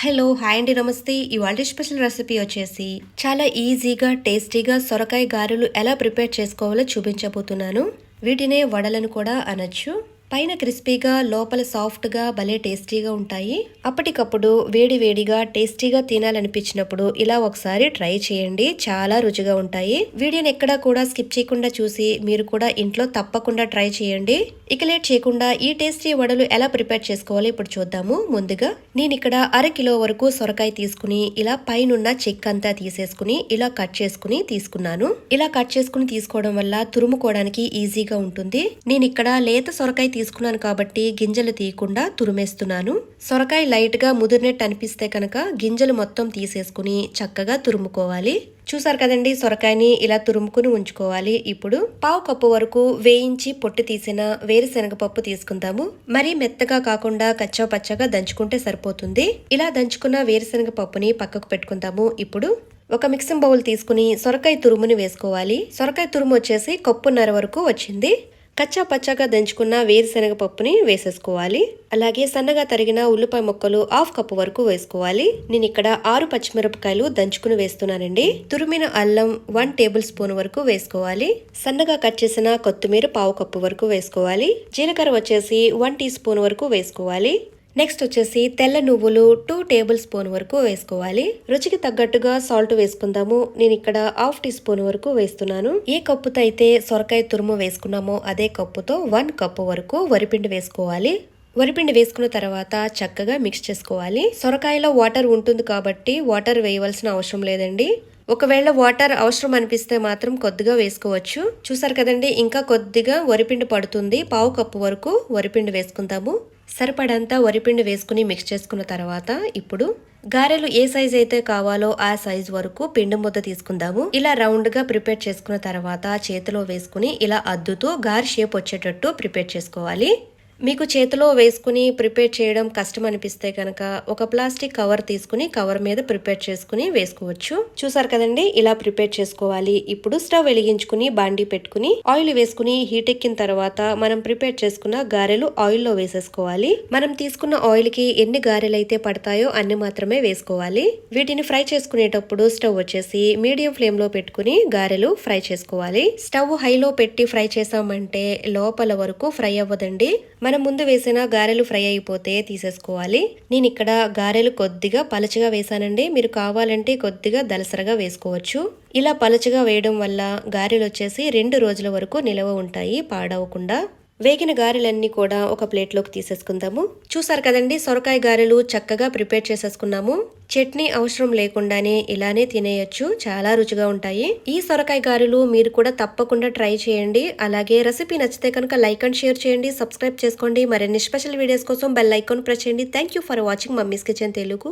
Hello hi అండి నమస్తే. ఇవాళ స్పెషల్ రెసిపీ వచ్చేసి చాలా ఈజీగా టేస్టీగా సొరకాయ గారెలు ఎలా ప్రిపేర్ చేసుకోవాలో చూపించబోతున్నాను. వీటినే వడలను కూడా అనొచ్చు. పైన క్రిస్పీగా లోపల సాఫ్ట్గా భలే టేస్టీగా ఉంటాయి. అప్పటికప్పుడు వేడి వేడిగా టేస్టీగా తినాలనిపించినప్పుడు ఇలా ఒకసారి ట్రై చేయండి. చాలా రుచిగా ఉంటాయి. వీడియోని ఎక్కడా కూడా స్కిప్ చేయకుండా చూసి మీరు కూడా ఇంట్లో తప్పకుండా ట్రై చేయండి. ఇక లేట్ చేయకుండా ఈ టేస్టీ వడలు ఎలా ప్రిపేర్ చేసుకోవాలో ఇప్పుడు చూద్దాము. ముందుగా నేను ఇక్కడ అర కిలో వరకు సొరకాయ తీసుకుని ఇలా పైనున్న చెక్ అంతా తీసేసుకుని ఇలా కట్ చేసుకుని తీసుకున్నాను. ఇలా కట్ చేసుకుని తీసుకోవడం వల్ల తురుముకోవడానికి ఈజీగా ఉంటుంది. నేను ఇక్కడ లేత సొరకాయ తీసుకున్నాను కాబట్టి గింజలు తీయకుండా తురిమేస్తున్నాను. సొరకాయ లైట్గా ముదిరినట్టు అనిపిస్తే కనుక గింజలు మొత్తం తీసేసుకుని చక్కగా తురుముకోవాలి. చూసారు కదండి సొరకాయని ఇలా తురుముకుని ఉంచుకోవాలి. ఇప్పుడు పావు కప్పు వరకు వేయించి పొట్టు తీసిన వేరుశనగ పప్పు తీసుకుందాము. మరీ మెత్తగా కాకుండా కచ్చా పచ్చగా దంచుకుంటే సరిపోతుంది. ఇలా దంచుకున్న వేరుశనగ పప్పుని పక్కకు పెట్టుకుందాము. ఇప్పుడు ఒక మిక్సింగ్ బౌల్ తీసుకుని సొరకాయ తురుముని వేసుకోవాలి. సొరకాయ తురుము వచ్చేసి కప్పున్నర వరకు వచ్చింది. కచ్చా పచ్చాగా దంచుకున్న వేరుశనగ పప్పుని వేసేసుకోవాలి. అలాగే సన్నగా తరిగిన ఉల్లిపాయ ముక్కలు హాఫ్ కప్పు వరకు వేసుకోవాలి. నేను ఇక్కడ ఆరు పచ్చిమిరపకాయలు దంచుకుని వేస్తున్నానండి. తురిమిన అల్లం వన్ టేబుల్ స్పూన్ వరకు వేసుకోవాలి. సన్నగా కట్ చేసిన కొత్తిమీర పావు కప్పు వరకు వేసుకోవాలి. జీలకర్ర వచ్చేసి వన్ టీ స్పూన్ వరకు వేసుకోవాలి. నెక్స్ట్ వచ్చేసి తెల్ల నువ్వులు టూ టేబుల్ స్పూన్ వరకు వేసుకోవాలి. రుచికి తగ్గట్టుగా సాల్ట్ వేసుకుందాము. నేను ఇక్కడ హాఫ్ టీ స్పూన్ వరకు వేస్తున్నాను. ఏ కప్పుతో అయితే సొరకాయ తురుము వేసుకున్నామో అదే కప్పుతో వన్ కప్పు వరకు వరిపిండి వేసుకోవాలి. వరిపిండి వేసుకున్న తర్వాత చక్కగా మిక్స్ చేసుకోవాలి. సొరకాయలో వాటర్ ఉంటుంది కాబట్టి వాటర్ వేయవలసిన అవసరం లేదండి. ఒకవేళ వాటర్ అవసరం అనిపిస్తే మాత్రం కొద్దిగా వేసుకోవచ్చు. చూసారు కదండి ఇంకా కొద్దిగా వరిపిండి పడుతుంది. పావు కప్పు వరకు వరిపిండి వేసుకుందాము. సరిపడంతా వరిపిండి వేసుకుని మిక్స్ చేసుకున్న తర్వాత ఇప్పుడు గారెలు ఏ సైజ్ అయితే కావాలో ఆ సైజ్ వరకు పిండి ముద్ద తీసుకుందాము. ఇలా రౌండ్గా ప్రిపేర్ చేసుకున్న తర్వాత చేతిలో వేసుకుని ఇలా అద్దుతూ గారి షేప్ వచ్చేటట్టు ప్రిపేర్ చేసుకోవాలి. మీకు చేతిలో వేసుకుని ప్రిపేర్ చేయడం కష్టం అనిపిస్తే కనుక ఒక ప్లాస్టిక్ కవర్ తీసుకుని కవర్ మీద ప్రిపేర్ చేసుకుని వేసుకోవచ్చు. చూసారు కదండి? ఇలా ప్రిపేర్ చేసుకోవాలి. ఇప్పుడు స్టవ్ వెలిగించుకుని బాండి పెట్టుకుని ఆయిల్ వేసుకుని హీట్ ఎక్కిన తర్వాత మనం ప్రిపేర్ చేసుకున్న గారెలు ఆయిల్లో వేసేసుకోవాలి. మనం తీసుకున్న ఆయిల్కి ఎన్ని గారెలు అయితే పడతాయో అన్ని మాత్రమే వేసుకోవాలి. వీటిని ఫ్రై చేసుకునేటప్పుడు స్టవ్ వచ్చేసి మీడియం ఫ్లేమ్లో పెట్టుకుని గారెలు ఫ్రై చేసుకోవాలి. స్టవ్ హైలో పెట్టి ఫ్రై చేసామంటే లోపల వరకు ఫ్రై అవ్వదండి. మనం ముందు వేసిన గారెలు ఫ్రై అయిపోతే తీసేసుకోవాలి. నేను ఇక్కడ గారెలు కొద్దిగా పలచగా వేసానండి మీరు కావాలంటే కొద్దిగా దలసరగా వేసుకోవచ్చు. ఇలా పలచగా వేయడం వల్ల గారెలు వచ్చేసి రెండు రోజుల వరకు నిలవ ఉంటాయి పాడవకుండా. వేగిన గారెలన్నీ కూడా ఒక ప్లేట్లోకి తీసేసుకుందాము. చూసారు కదండి సొరకాయ గారెలు చక్కగా ప్రిపేర్ చేసేసుకున్నాము. చట్నీ అవసరం లేకుండానే ఇలానే తినేయచ్చు చాలా రుచిగా ఉంటాయి. ఈ సొరకాయ గారెలు మీరు కూడా తప్పకుండా ట్రై చేయండి. అలాగే రెసిపీ నచ్చితే కనుక లైక్ అండ్ షేర్ చేయండి సబ్స్క్రైబ్ చేసుకోండి. మరిన్ని స్పెషల్ వీడియోస్ కోసం బెల్ ఐకాన్ ప్రెస్ చేయండి. Thank you for watching mummy's kitchen Telugu.